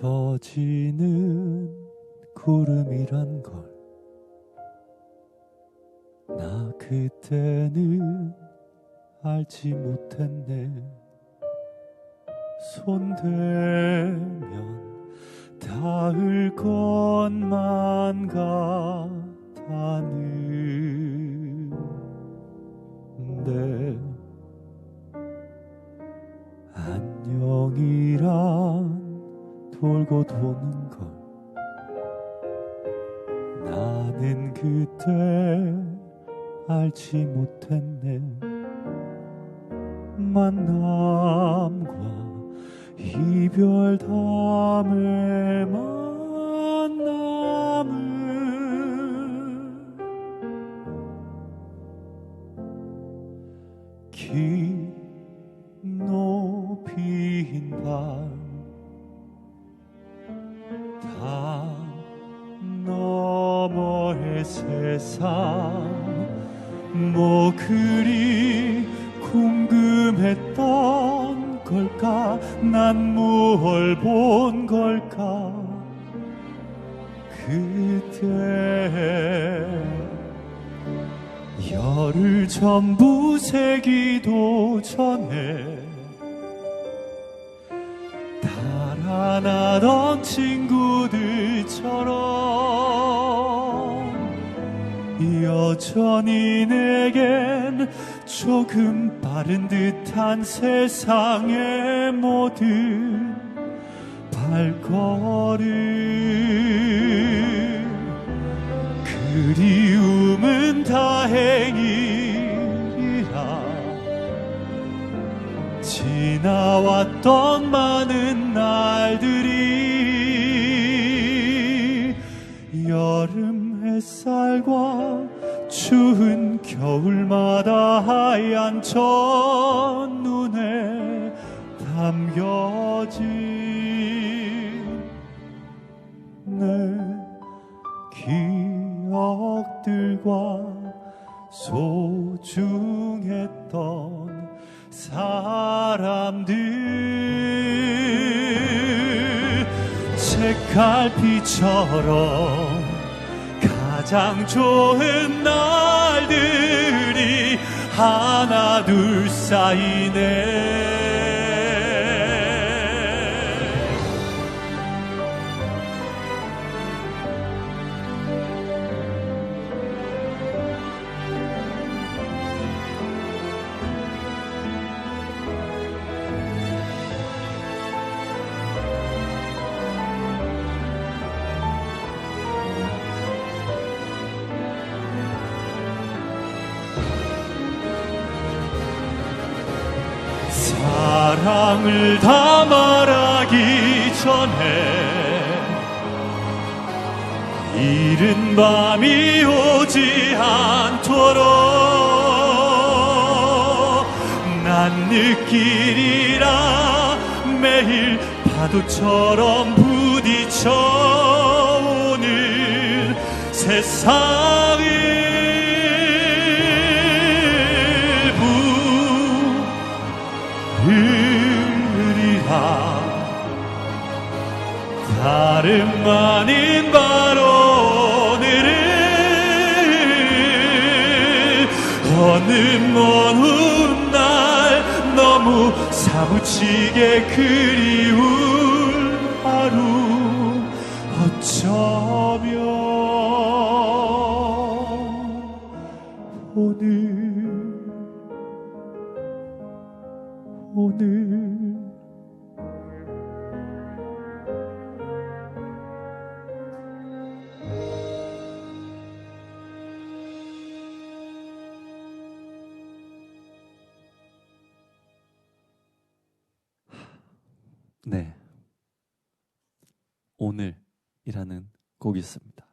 흩어지는 구름이란 걸. 나 그때는 알지 못했네. 손대면 닿을 것만 같았는데 안녕이란 돌고 도는 걸 나는 그때 알지 못했네. 만남과 이별 다음에 만남을. 긴 높인 밤 세상. 뭐 그리 궁금했던 걸까? 난 뭘 본 걸까? 그때 열을 전부 새기도 전에 달아나던 친구들처럼 여전히 내겐 조금 빠른 듯한 세상의 모든 발걸음. 그리움은 다행이라. 지나왔던 많은 날들이 여름 햇살과 추운 겨울마다 하얀 첫눈에 담겨진 내 기억들과 소중했던 사람들. 책갈피처럼 가장 좋은 날들이 하나 둘 쌓이네 사랑을 다 말하기 전에 이른 밤이 오지 않도록 난 느끼리라 매일 파도처럼 부딪혀 오는 세상 다름 아닌 바로 오늘을 어느 먼 훗날 너무 사무치게 그리운 하루 어쩌면 오늘 오늘 네 오늘이라는 곡이 있습니다.